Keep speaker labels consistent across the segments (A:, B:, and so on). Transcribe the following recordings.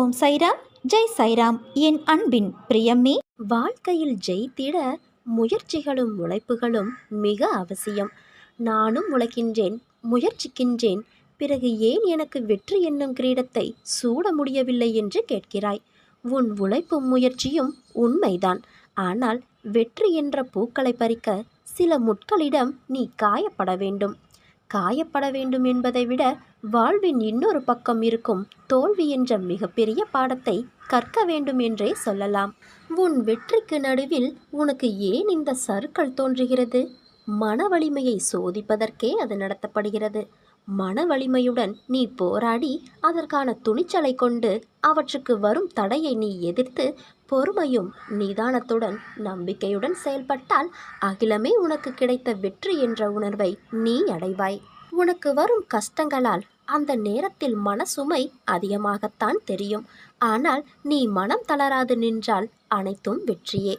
A: ஓம் சைராம் ஜெய் சைராம். என் அன்பின் பிரியமே வாழ்க்கையில் ஜெயித்திட முயற்சிகளும் உழைப்புகளும் மிக அவசியம். நானும் உழைக்கின்றேன் முயற்சிக்கின்றேன். பிறகு ஏன் எனக்கு வெற்றி என்னும் கிரீடத்தை சூட முடியவில்லை என்று கேட்கிறாய்? உன் உழைப்பும் முயற்சியும் உண்மைதான். ஆனால் வெற்றி என்ற பூக்களை பறிக்க சில முட்களிடம் நீ காயப்பட வேண்டும். காயப்பட வேண்டும் என்பதை விட வாழ்வின் இன்னொரு பக்கம் இருக்கும் தோல்வி என்ற மிகப்பெரிய பாடத்தை கற்க வேண்டும் என்றே சொல்லலாம். உன் வெற்றிக்கு நடுவில் உனக்கு ஏன் இந்த சறுக்கள் தோன்றுகிறது? மன வலிமையை சோதிப்பதற்கே அது நடத்தப்படுகிறது. மன வலிமையுடன் நீ போராடி அதற்கான துணிச்சலை கொண்டு அவற்றுக்கு வரும் தடையை நீ எதிர்த்து பொறுமையும் நிதானத்துடன் நம்பிக்கையுடன் செயல்பட்டால் அகிலமே உனக்கு கிடைத்த வெற்றி என்ற உணர்வை நீ அடைவாய். உனக்கு வரும் கஷ்டங்களால் அந்த நேரத்தில் மனசுமை அதிகமாகத்தான் தெரியும். ஆனால் நீ மனம் தளராது நின்றால் அனைத்தும் வெற்றியே.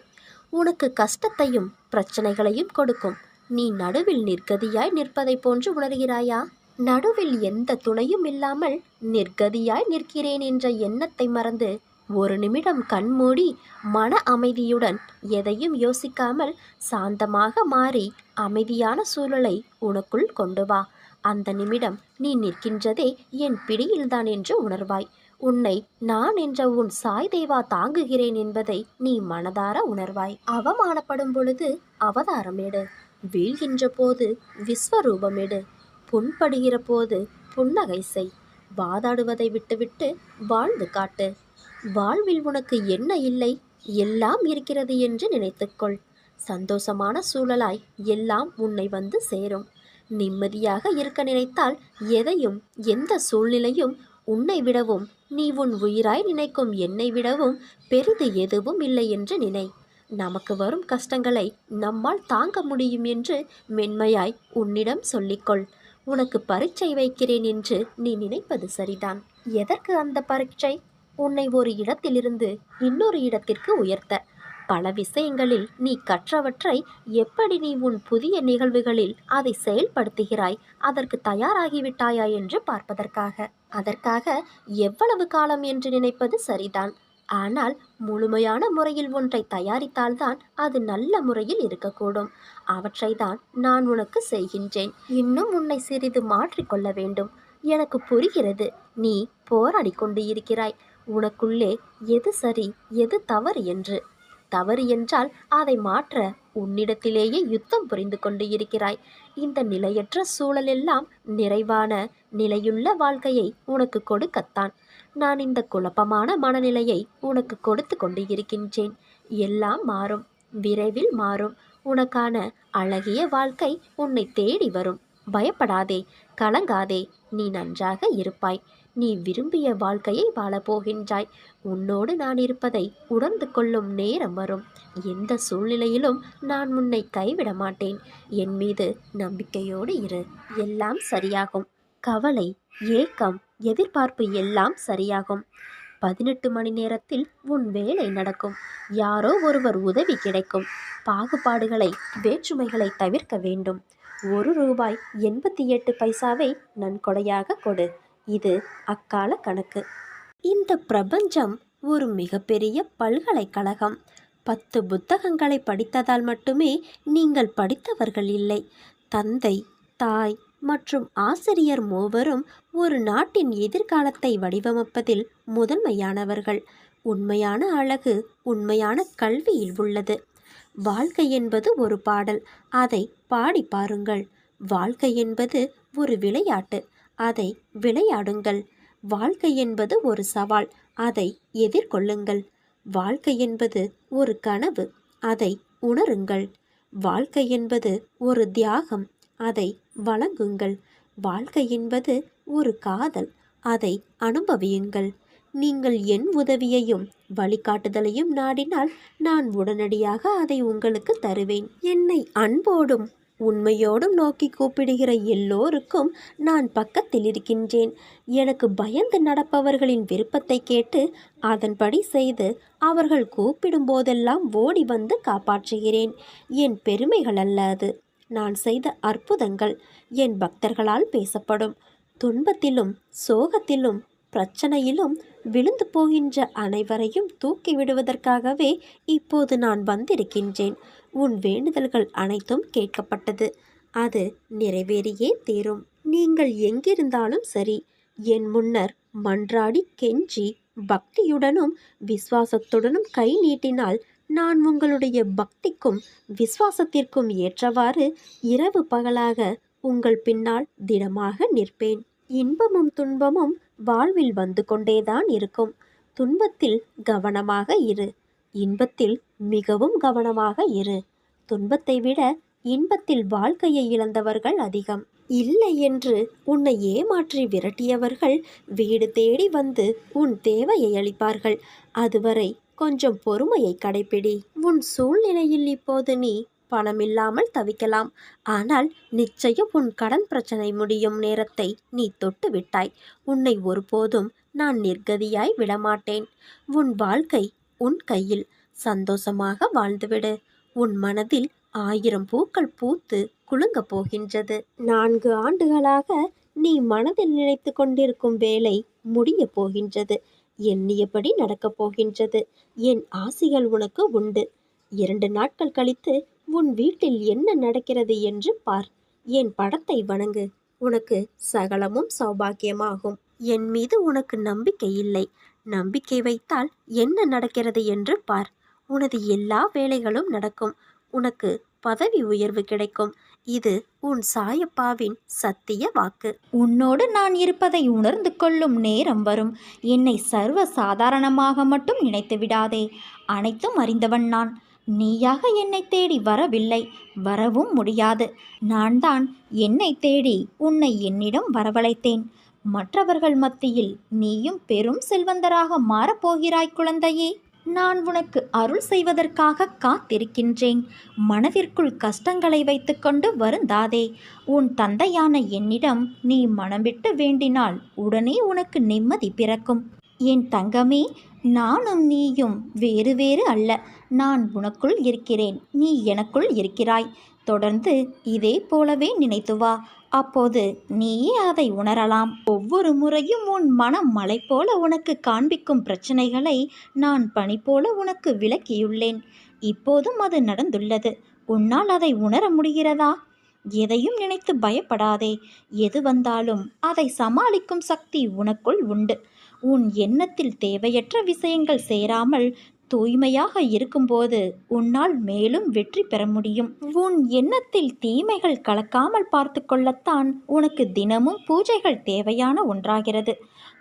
A: உனக்கு கஷ்டத்தையும் பிரச்சனைகளையும் கொடுக்கும். நீ நடுவில் நிர்கதியாய் நிற்பதைப் போன்று உணர்கிறாயா? நடுவில் எந்த துணையும் இல்லாமல் நிர்கதியாய் நிற்கிறேன் என்ற எண்ணத்தை மறந்து ஒரு நிமிடம் கண்மூடி மன அமைதியுடன் எதையும் யோசிக்காமல் சாந்தமாக மாறி அமைதியான சூழலை உனக்குள் கொண்டு வா. அந்த நிமிடம் நீ நிற்கின்றதே என் பிடியில்தான் என்று உணர்வாய். உன்னை நான் என்ற உன் சாய் தேவா தாங்குகிறேன் என்பதை நீ மனதார உணர்வாய். அவமானப்படும் பொழுது அவதாரமேடு வீழ்கின்ற போது விஸ்வரூபமேடு புண்படுகிற போது புன்னகை செய். வாதாடுவதை விட்டுவிட்டு வாழ்ந்து காட்டு. வாழ்வில் உனக்கு என்ன இல்லை? எல்லாம் இருக்கிறது என்று நினைத்துக்கொள். சந்தோஷமான சூழலாய் எல்லாம் உன்னை வந்து சேரும். நிம்மதியாக இருக்க நினைத்தால் எதையும் எந்த சூழ்நிலையும் உன்னை விடவும் நீ உன் உயிராய் நினைக்கும் என்னை விடவும் பெரிது எதுவும் இல்லை என்று நினை. நமக்கு வரும் கஷ்டங்களை நம்மால் தாங்க முடியும் என்று மென்மையாய் உன்னிடம் சொல்லிக்கொள். உனக்கு பரீட்சை வைக்கிறேன் என்று நீ நினைப்பது சரிதான். எதற்கு அந்த பரீட்சை? உன்னை ஒரு இடத்திலிருந்து இன்னொரு இடத்திற்கு உயர்த்த. பல விஷயங்களில் நீ கற்றவற்றை எப்படி நீ உன் புதிய நிகழ்வுகளில் அதை செயல்படுத்துகிறாய் அதற்கு தயாராகிவிட்டாயா என்று பார்ப்பதற்காக. அதற்காக எவ்வளவு காலம் என்று நினைப்பது சரிதான். ஆனால் முழுமையான முறையில் ஒன்றை தயாரித்தால்தான் அது நல்ல முறையில் இருக்கக்கூடும். அவற்றை தான் நான் உனக்கு செய்கின்றேன். இன்னும் உன்னை சிறிது மாற்றிக்கொள்ள வேண்டும். எனக்கு புரிகிறது நீ போராடி கொண்டு இருக்கிறாய் உனக்குள்ளே எது சரி எது தவறு என்று. தவறு என்றால் அதை மாற்ற உன்னிடத்திலேயே யுத்தம் புரிந்து கொண்டு இருக்கிறாய். இந்த நிலையற்ற சூழலெல்லாம் நிறைவான நிலையுள்ள வாழ்க்கையை உனக்கு கொடுக்கத்தான். நான் இந்த குழப்பமான மனநிலையை உனக்கு கொடுத்து கொண்டு இருக்கின்றேன். எல்லாம் மாறும் விரைவில் மாறும். உனக்கான அழகிய வாழ்க்கை உன்னை தேடி வரும். பயப்படாதே கலங்காதே நீ நன்றாக இருப்பாய். நீ விரும்பிய வாழ்க்கையை வாழப்போகின்றாய் உன்னோடு நான் இருப்பதை உணர்ந்து கொள்ளும் நேரம் வரும். எந்த சூழ்நிலையிலும் நான் உன்னை கைவிட மாட்டேன். என் மீது நம்பிக்கையோடு இரு. எல்லாம் சரியாகும். கவலை ஏக்கம் எதிர்பார்ப்பு எல்லாம் சரியாகும். பதினெட்டு மணி நேரத்தில் உன் வேலை நடக்கும். யாரோ ஒருவர் உதவி கிடைக்கும். பாகுபாடுகளை வேற்றுமைகளை தவிர்க்க வேண்டும். ஒரு ரூபாய் எண்பத்தி எட்டு பைசாவை நன்கொடையாக கொடு. இது அக்கால கணக்கு. இந்த பிரபஞ்சம் ஒரு மிகப்பெரிய பல்கலைக்கழகம். பத்து புத்தகங்களை படித்ததால் மட்டுமே நீங்கள் படித்தவர்கள் இல்லை. தந்தை தாய் மற்றும் ஆசிரியர் மூவரும் ஒரு நாட்டின் எதிர்காலத்தை வடிவமைப்பதில் முதன்மையானவர்கள். உண்மையான அழகு உண்மையான கல்வியில் உள்ளது. வாழ்க்கை என்பது ஒரு பாடல். அதை பாடி பாருங்கள். வாழ்க்கை என்பது ஒரு விளையாட்டு. அதை விளையாடுங்கள். வாழ்க்கை என்பது ஒரு சவால். அதை எதிர்கொள்ளுங்கள். வாழ்க்கை என்பது ஒரு கனவு. அதை உணருங்கள். வாழ்க்கை என்பது ஒரு தியாகம். அதை வழங்குங்கள் வாழ்க்கை என்பது ஒரு காதல். அதை அனுபவியுங்கள். நீங்கள் என் உதவியையும் வழிகாட்டுதலையும் நாடினால் நான் உடனடியாக அதை உங்களுக்கு தருவேன். என்னை அன்போடும் உண்மையோடும் நோக்கி கூப்பிடுகிற எல்லோருக்கும் நான் பக்கத்தில் இருக்கின்றேன். எனக்கு பயந்து நடப்பவர்களின் விருப்பத்தை கேட்டு அதன்படி செய்து அவர்கள் கூப்பிடும் போதெல்லாம் ஓடி வந்து காப்பாற்றுகிறேன். என் பெருமைகள் அல்ல அது. நான் செய்த அற்புதங்கள் என் பக்தர்களால் பேசப்படும். துன்பத்திலும் சோகத்திலும்
B: பிரச்சனையிலும் விழுந்து போகின்ற அனைவரையும் தூக்கி விடுவதற்காகவே இப்போது நான் வந்திருக்கின்றேன். உன் வேண்டுதல்கள் அனைத்தும் கேட்கப்பட்டது. அது நிறைவேறியே தீரும். நீங்கள் எங்கிருந்தாலும் சரி. என் முன்னர் மன்றாடி கெஞ்சி பக்தியுடனும் விசுவாசத்துடனும் கை நீட்டினால் நான் உங்களுடைய பக்திக்கும் விசுவாசத்திற்கும் ஏற்றவாறு இரவு பகலாக உங்கள் பின்னால் திடமாக நிற்பேன். இன்பமும் துன்பமும் வாழ்வில் வந்து கொண்டேதான் இருக்கும். துன்பத்தில் கவனமாக இரு. இன்பத்தில் மிகவும் கவனமாக இரு. துன்பத்தை விட இன்பத்தில் வாழ்க்கையை இழந்தவர்கள் அதிகம். இல்லை என்று உன்னை ஏமாற்றி விரட்டியவர்கள் வீடு தேடி வந்து உன் தேவையை அளிப்பார்கள். அதுவரை கொஞ்சம் பொறுமையை கடைப்பிடி. உன் சூழ்நிலையில் இப்போது நீ பணமில்லாமல் தவிக்கலாம். ஆனால் நிச்சயம் உன் கடன் பிரச்சனை முடியும் நேரத்தை நீ தொட்டு விட்டாய். உன்னை ஒருபோதும் நான் நிர்கதியாய் விடமாட்டேன். உன் வாழ்க்கை உன் கையில். சந்தோஷமாக வாழ்ந்துவிடு. உன் மனதில் ஆயிரம் பூக்கள் பூத்து குலுங்கப் போகின்றது. நான்கு ஆண்டுகளாக நீ மனதில் நினைத்து கொண்டிருக்கும் வேலை முடிய போகின்றது. எண்ணியபடி நடக்கப் போகின்றது. என் ஆசிகள் உனக்கு உண்டு. இரண்டு நாட்கள் கழித்து உன் வீட்டில் என்ன நடக்கிறது என்று பார். என் படத்தை வணங்கு. உனக்கு சகலமும் சௌபாக்கியமாகும் என் மீது உனக்கு நம்பிக்கை இல்லை. நம்பிக்கை வைத்தால் என்ன நடக்கிறது என்று பார். உனது எல்லா வேலைகளும் நடக்கும். உனக்கு பதவி உயர்வு கிடைக்கும். இது உன் சாயப்பாவின் சத்திய வாக்கு. உன்னோடு நான் இருப்பதை உணர்ந்து கொள்ளும் நேரம் வரும். என்னை சர்வ சாதாரணமாக மட்டும் நினைத்து விடாதே அனைத்தும் அறிந்தவன் நான். நீயாக என்னை தேடி வரவில்லை. வரவும் முடியாது. நான் தான் என்னை தேடி உன்னை என்னிடம் வரவழைத்தேன். மற்றவர்கள் மத்தியில் நீயும் பெரும் செல்வந்தராக மாறப்போகிறாய் குழந்தையே. நான் உனக்கு அருள் செய்வதற்காக காத்திருக்கின்றேன். மனதிற்குள் கஷ்டங்களை வைத்துக்கொண்டு வருந்தாதே. உன் தந்தையான என்னிடம் நீ மனம் விட்டு வேண்டினால் உடனே உனக்கு நிம்மதி பிறக்கும். என் தங்கமே நானும் நீயும் வேறு வேறு அல்ல. நான் உனக்குள் இருக்கிறேன் நீ எனக்குள் இருக்கிறாய். தொடர்ந்து இதே போலவே நினைத்து வா. அப்போது நீயே அதை உணரலாம். ஒவ்வொரு முறையும் உன் மனம் மலை போல உனக்கு காண்பிக்கும் பிரச்சனைகளை நான் பணி போல உனக்கு விளக்கியுள்ளேன். இப்போதும் அது நடந்துள்ளது. உன்னால் அதை உணர முடிகிறதா? எதையும் நினைத்து பயப்படாதே. எது வந்தாலும் அதை சமாளிக்கும் சக்தி உனக்குள் உண்டு. உன் எண்ணத்தில் தேவையற்ற விஷயங்கள் சேராமல் தூய்மையாக இருக்கும்போது உன்னால் மேலும் வெற்றி பெற முடியும். உன் எண்ணத்தில் தீமைகள் கலக்காமல் பார்த்து கொள்ளத்தான் உனக்கு தினமும் பூஜைகள் தேவையான ஒன்றாகிறது.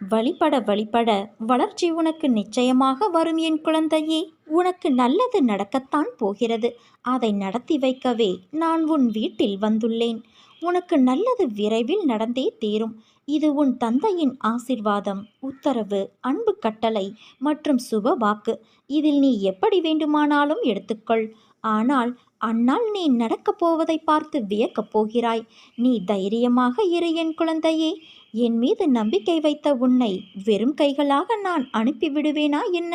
B: வழிபட வழிபட வளர்ச்சி உனக்கு நிச்சயமாக வரும் என் குழந்தையே. உனக்கு நல்லது நடக்கத்தான் போகிறது. அதை நடத்தி வைக்கவே நான் உன் வீட்டில் வந்துள்ளேன். உனக்கு நல்லது விரைவில் நடந்தே தீரும். இது உன் தந்தையின் ஆசிர்வாதம் உத்தரவு அன்பு கட்டளை மற்றும் சுப வாக்கு. இதில் நீ எப்படி வேண்டுமானாலும் எடுத்துக்கொள். ஆனால் அன்னால் நீ நடக்கப் போவதை பார்த்து வியக்கப் போகிறாய். நீ தைரியமாக இரு என் குழந்தையே. என் மீது நம்பிக்கை வைத்த உன்னை வெறும் கைகளாக நான் அனுப்பிவிடுவேனா என்ன?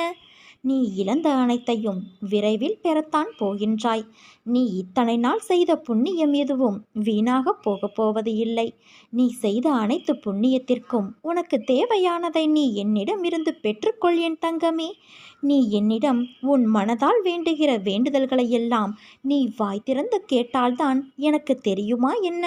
B: நீ இழந்த அனைத்தையும் விரைவில் பெறத்தான் போகின்றாய். நீ இத்தனை நாள் செய்த புண்ணியம் எதுவும் வீணாகப் போகப் போவது இல்லை. நீ செய்த அனைத்து புண்ணியத்திற்கும் உனக்கு தேவையானதை நீ என்னிடமிருந்து பெற்றுக்கொள் என் தங்கமே. நீ என்னிடம் உன் மனதால் வேண்டுகிற வேண்டுதல்களை எல்லாம் நீ வாய் திறந்து கேட்டால்தான் எனக்கு தெரியுமா என்ன?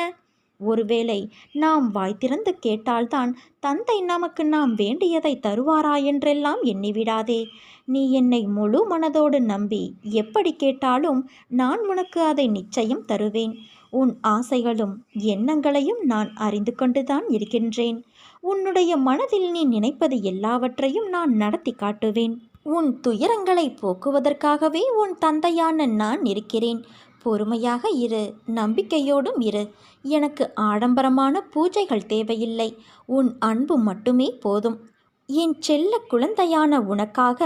B: ஒருவேளை நாம் வாய் திறந்து கேட்டால்தான் தந்தை நமக்கு நாம் வேண்டியதை தருவாரா என்றெல்லாம் எண்ணிவிடாதே. நீ என்னை முழு மனதோடு நம்பி எப்படி கேட்டாலும் நான் உனக்கு அதை நிச்சயம் தருவேன். உன் ஆசைகளும் எண்ணங்களையும் நான் அறிந்து கொண்டுதான் இருக்கின்றேன். உன்னுடைய மனதில் நீ நினைப்பது எல்லாவற்றையும் நான் நடத்தி காட்டுவேன். உன் துயரங்களை போக்குவதற்காகவே உன் தந்தையான நான் இருக்கிறேன். பொறுமையாக இரு நம்பிக்கையோடும் இரு. எனக்கு ஆடம்பரமான பூஜைகள் தேவையில்லை. உன் அன்பு மட்டுமே போதும். என் செல்ல குழந்தையான உனக்காக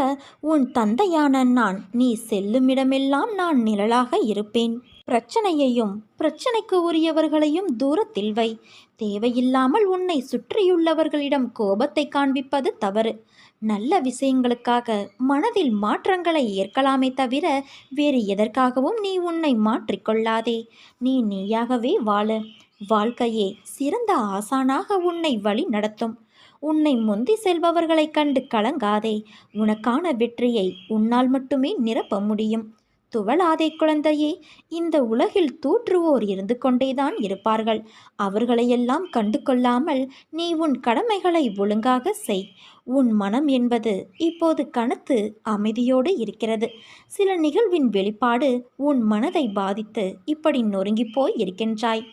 B: உன் தந்தையான நான் நீ செல்லுமிடமெல்லாம் நான் நிழலாக இருப்பேன். பிரச்சனையையும் பிரச்சனைக்கு உரியவர்களையும் தூரத்தில் வை. தேவையில்லாமல் உன்னை சுற்றியுள்ளவர்களிடம் கோபத்தை காண்பிப்பது தவறு. நல்ல விஷயங்களுக்காக மனதில் மாற்றங்களை ஏற்கலாமே தவிர வேறு எதற்காகவும் நீ உன்னை மாற்றிக்கொள்ளாதே. நீ நீயாகவே வாழ. வாழ்க்கையே சிறந்த ஆசானாக உன்னை வழி நடத்தும். உன்னை முந்தி செல்பவர்களைக் கண்டு கலங்காதே. உனக்கான வெற்றியை உன்னால் மட்டுமே நிரப்ப முடியும். துவளாதே குழந்தையே இந்த உலகில் தூற்றுவோர் இருந்து கொண்டேதான் இருப்பார்கள். அவர்களையெல்லாம் கண்டு கொள்ளாமல் நீ உன் கடமைகளை ஒழுங்காக செய். உன் மனம் என்பது இப்போது கனத்து அமைதியோடு இருக்கிறது. சில நிகழ்வின் வெளிப்பாடு உன் மனதை பாதித்து இப்படி நொறுங்கிப் போய் இருக்கின்றாய்.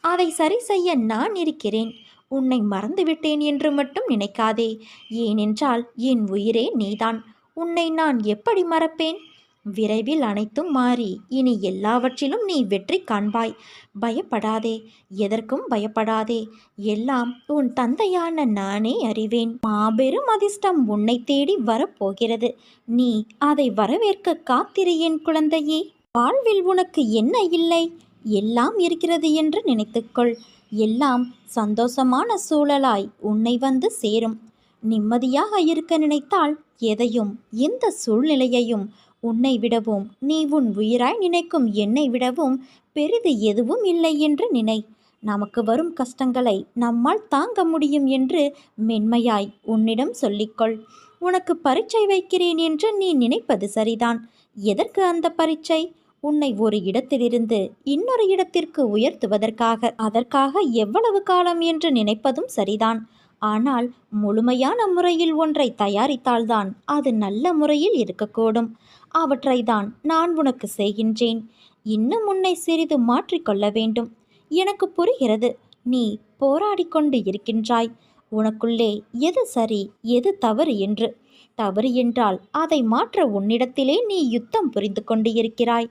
B: அதை சரி செய்ய நான் இருக்கிறேன். உன்னை மறந்துவிட்டேன் என்று மட்டும் நினைக்காதே. ஏனென்றால் என் உயிரே நீதான். உன்னை நான் எப்படி மறப்பேன்? விரைவில் அனைத்தும் மாறி இனி எல்லாவற்றிலும் நீ வெற்றி காண்பாய். பயப்படாதே எதற்கும் பயப்படாதே எல்லாம் உன் தந்தையான நானே அறிவேன். மாபெரும் அதிர்ஷ்டம் உன்னை தேடி வரப்போகிறது. நீ அதை வரவேற்க காத்திரு என் குழந்தையே. வாழ்வில் உனக்கு என்ன இல்லை? எல்லாம் இருக்கிறது என்று நினைத்துக்கொள். எல்லாம் சந்தோஷமான சூழலாய் உன்னை வந்து சேரும். நிம்மதியாக இருக்க நினைத்தால் எதையும் எந்த சூழ்நிலையையும் உன்னை விடவும் நீ உன் உயிராய் நினைக்கும் என்னை விடவும் பெரிது எதுவும் இல்லை என்று நினை. நமக்கு வரும் கஷ்டங்களை நம்மால் தாங்க முடியும் என்று மென்மையாய் உன்னிடம் சொல்லிக்கொள். உனக்கு பரீட்சை வைக்கிறேன் என்று நீ நினைப்பது சரிதான். எதற்கு அந்த பரீட்சை? உன்னை ஒரு இடத்திலிருந்து இன்னொரு இடத்திற்கு உயர்த்துவதற்காக அதற்காக எவ்வளவு காலம் என்று நினைப்பதும் சரிதான். ஆனால் முழுமையான முறையில் ஒன்றை தயாரித்தால்தான் அது நல்ல முறையில் இருக்கக்கூடும். அவற்றை தான் நான் உனக்கு செய்கின்றேன். இன்னும் உன்னை சிறிது மாற்றிக்கொள்ள வேண்டும். எனக்கு புரிகிறது நீ போராடி கொண்டு இருக்கின்றாய். உனக்குள்ளே எது சரி எது தவறு என்று. தவறு என்றால் அதை மாற்ற உன்னிடத்திலே நீ யுத்தம் புரிந்து கொண்டு இருக்கிறாய்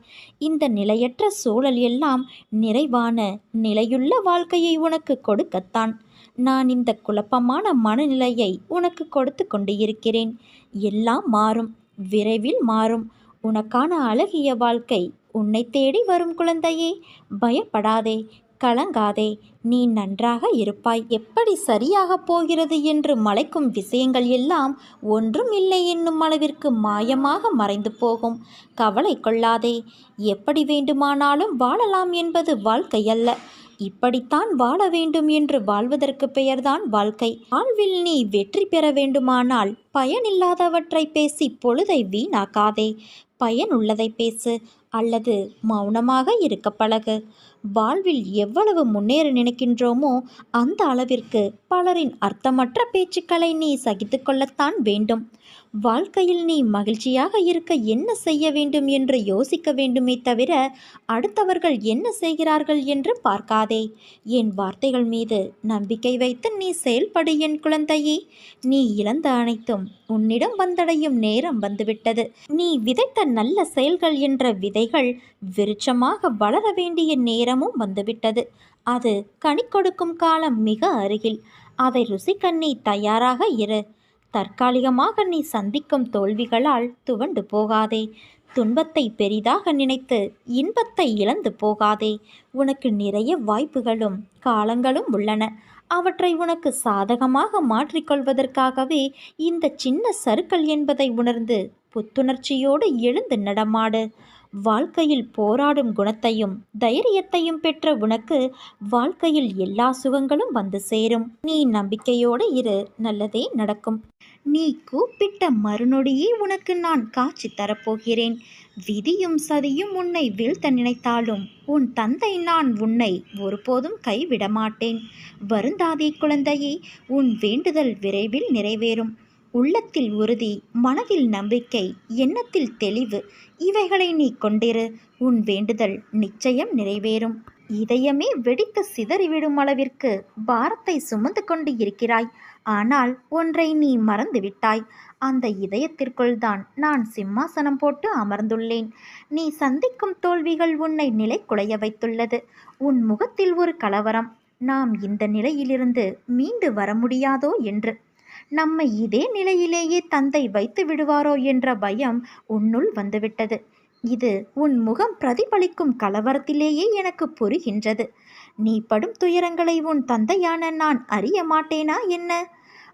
B: இந்த நிலையற்ற சூழல் எல்லாம் நிறைவான நிலையுள்ள வாழ்க்கையை உனக்கு கொடுக்கத்தான். நான் இந்த குழப்பமான மனநிலையை உனக்கு கொடுத்து கொண்டு இருக்கிறேன் எல்லாம் மாறும். விரைவில் மாறும். உனக்கான அழகிய வாழ்க்கை உன்னை தேடி வரும் குழந்தையே. பயப்படாதே கலங்காதே. நீ நன்றாக இருப்பாய். எப்படி சரியாக போகிறது என்று மலைக்கும் விஷயங்கள் எல்லாம் ஒன்றும் இல்லை என்னும் அளவிற்கு மாயமாக மறைந்து போகும். கவலை கொள்ளாதே. எப்படி வேண்டுமானாலும் வாழலாம் என்பது வாழ்க்கை அல்ல இப்படித்தான் வாழ வேண்டும் என்று வாழ்வதற்கு பெயர்தான் வாழ்க்கை. வாழ்வில் நீ வெற்றி பெற வேண்டுமானால் பயனில்லாதவற்றை பேசி பொழுதை வீணாக்காதே. பயனுள்ளதை பேசு அல்லது மௌனமாக இருக்க பழகு. வாழ்வில் எவ்வளவு முன்னேற நினைக்கின்றோமோ அந்த அளவிற்கு பலரின் அர்த்தமற்ற பேச்சுக்களை நீ சகித்து கொள்ளத்தான் வேண்டும். வாழ்க்கையில் நீ மகிழ்ச்சியாக இருக்க என்ன செய்ய வேண்டும் என்று யோசிக்க வேண்டுமே தவிர அடுத்தவர்கள் என்ன செய்கிறார்கள் என்று பார்க்காதே. என் வார்த்தைகள் மீது நம்பிக்கை வைத்து நீ செயல்படு என் குழந்தையே. நீ இழந்த அனைத்தும் உன்னிடம் வந்தடையும் நேரம் வந்துவிட்டது. நீ விதைத்த நல்ல செயல்கள் என்ற விதைகள் விருட்சமாக வளர வேண்டிய நேரம் நேரமும் வந்துவிட்டது. அது கனி கொடுக்கும் காலம் மிக அருகில். அதை ருசிக்க நீ தயாராக இரு. தற்காலிகமாக நீ சந்திக்கும் தோல்விகளால் துவண்டு போகாதே. துன்பத்தை பெரிதாக நினைத்து இன்பத்தை இழந்து போகாதே. உனக்கு நிறைய வாய்ப்புகளும் காலங்களும் உள்ளன. அவற்றை உனக்கு சாதகமாக மாற்றிக்கொள்வதற்காகவே இந்த சின்ன சருக்கள் என்பதை உணர்ந்து புத்துணர்ச்சியோடு எழுந்து நடமாடு. வாழ்க்கையில் போராடும் குணத்தையும் தைரியத்தையும் பெற்ற உனக்கு வாழ்க்கையில் எல்லா சுகங்களும் வந்து சேரும். நீ நம்பிக்கையோடு இரு நல்லதே நடக்கும். நீ கூப்பிட்ட மறுநொடியே உனக்கு நான் காட்சி தரப்போகிறேன். விதியும் சதியும் உன்னை வீழ்த்த நினைத்தாலும் உன் தந்தை நான் உன்னை ஒருபோதும் கைவிட மாட்டேன் வருந்தாதே குழந்தையே உன் வேண்டுதல் விரைவில் நிறைவேறும். உள்ளத்தில் உறுதி மனதில் நம்பிக்கை எண்ணத்தில் தெளிவு இவைகளை நீ கொண்டிரு. உன் வேண்டுதல் நிச்சயம் நிறைவேறும். இதயமே வெடித்து சிதறிவிடும் அளவிற்கு பாரத்தை சுமந்து கொண்டு இருக்கிறாய். ஆனால் ஒன்றை நீ மறந்துவிட்டாய். அந்த இதயத்திற்குள் தான் நான் சிம்மாசனம் போட்டு அமர்ந்துள்ளேன். நீ சந்திக்கும் தோல்விகள் உன்னை நிலை குலைய வைத்துள்ளது. உன் முகத்தில் ஒரு கலவரம். நாம் இந்த நிலையிலிருந்து மீண்டு வர முடியாதோ என்று. நம்மை இதே நிலையிலேயே தந்தை வைத்து விடுவாரோ என்ற பயம் உன்னுள் வந்துவிட்டது. இது உன் முகம் பிரதிபலிக்கும் கலவரத்திலேயே எனக்கு புரிகின்றது. நீ படும் துயரங்களை உன் தந்தையான நான் அறிய மாட்டேனா என்ன?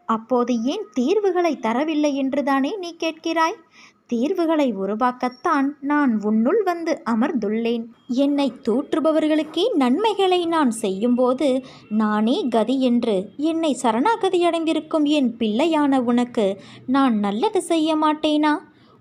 B: அப்போது ஏன் தீர்வுகளை தரவில்லை என்றுதானே நீ கேட்கிறாய்? தீர்வுகளை உருவாக்கத்தான் நான் உன்னுள் வந்து அமர்ந்துள்ளேன். என்னை தூற்றுபவர்களுக்கே நன்மைகளை நான் செய்யும்போது நானே கதி என்று என்னை சரணாகதி அடைந்திருக்கும் என் பிள்ளையான உனக்கு நான் நல்லது செய்ய மாட்டேனா?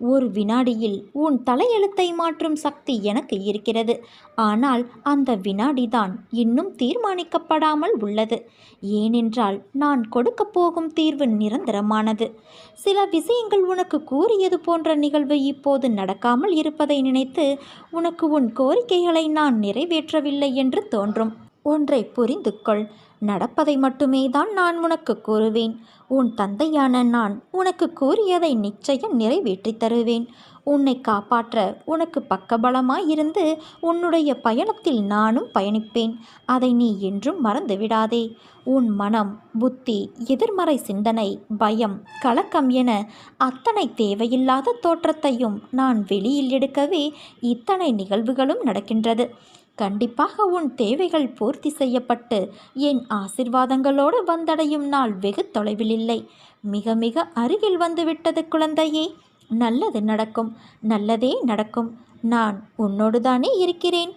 B: ஒரு வினாடியில் உன் தலையெழுத்தை மாற்றும் சக்தி எனக்கு இருக்கிறது. ஆனால் அந்த வினாடிதான் இன்னும் தீர்மானிக்கப்படாமல் உள்ளது. ஏனென்றால் நான் கொடுக்கப் போகும் தீர்வு நிரந்தரமானது. சில விஷயங்கள் உனக்கு கூறியது போன்ற நிகழ்வு இப்போது நடக்காமல் இருப்பதை நினைத்து உனக்கு உன் கோரிக்கைகளை நான் நிறைவேற்றவில்லை என்று தோன்றும். ஒன்றை புரிந்து கொள் நடப்பதை மட்டுமே தான் நான் உனக்கு கூறுவேன். உன் தந்தையான நான் உனக்கு கூறியதை நிச்சயம் நிறைவேற்றித் தருவேன். உன்னை காப்பாற்ற உனக்கு பக்கபலமாயிருந்து உன்னுடைய பயணத்தில் நானும் பயணிப்பேன். அதை நீ என்றும் மறந்து விடாதே உன் மனம் புத்தி எதிர்மறை சிந்தனை பயம் கலக்கம் என அத்தனை தேவையில்லாத தோற்றத்தையும் நான் வெளியில் எடுக்கவே இத்தனை நிகழ்வுகளும் நடக்கின்றது. கண்டிப்பாக உன் தேவைகள் பூர்த்தி செய்யப்பட்டு என் ஆசிர்வாதங்களோடு வந்தடையும் நாள் வெகு தொலைவில் இல்லை. மிக மிக அருகில் வந்துவிட்டது குழந்தையே நல்லது நடக்கும் நல்லதே நடக்கும். நான் உன்னோடு தானே இருக்கிறேன்.